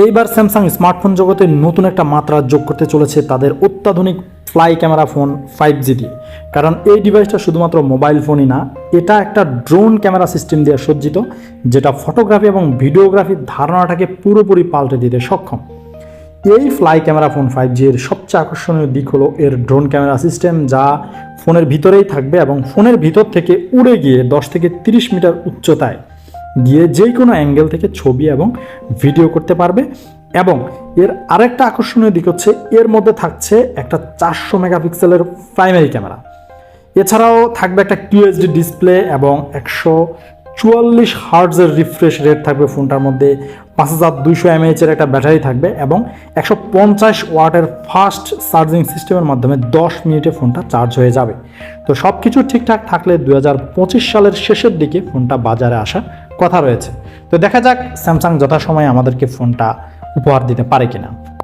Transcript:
এইবার Samsung smartphone জগতে নতুন একটা মাত্রা যোগ করতে চলেছে তাদের অত্যাধুনিক fly camera phone five G দিয়ে। কারণ এই ডিভাইসটা শুধুমাত্র মোবাইল ফোনই না, এটা একটা ড্রোন ক্যামেরা সিস্টেম দিয়ে সজ্জিত, যেটা ফটোগ্রাফি এবং ভিডিওগ্রাফির ধারণাটাকে পুরোপুরি পাল্টে দিতে সক্ষম। এই fly camera phone five G এর সবচেয়ে আকর্ষণীয় দিক হলো এর ড্রোন ক্যামেরা সিস্টেম যা ফোনের ভিতরেই থাকবে এবং ফোনের ভিতর থেকে উড়ে গিয়ে দশ থেকে তিরিশ মিটার উচ্চতায় গিয়ে যে কোনো অ্যাঙ্গেল থেকে ছবি এবং ভিডিও করতে পারবে এবং এর আরেকটা আকর্ষণীয় দিক হচ্ছে এর মধ্যে থাকছে একটা চারশো মেগাপিক্সেলের প্রাইমারি ক্যামেরা এছাড়াও থাকবে একটা কিউএসডি ডিসপ্লে এবং একশো চুয়াল্লিশ হার্টজের রিফ্রেশ রেট থাকবে ফোনটার মধ্যে, পাঁচ হাজার দুইশো এমএইচের একটা ব্যাটারি থাকবে এবং একশো পঞ্চাশ ওয়াটের ফাস্ট চার্জিং সিস্টেমের মাধ্যমে দশ মিনিটে ফোনটা চার্জ হয়ে যাবে। তো সব কিছু ঠিকঠাক থাকলে দু হাজার পঁচিশ সালের শেষের দিকে ফোনটা বাজারে আসার কথা রয়েছে। তো দেখা যাক স্যামসাং যথাসময়ে আমাদেরকে ফোনটা উপহার দিতে পারে কিনা।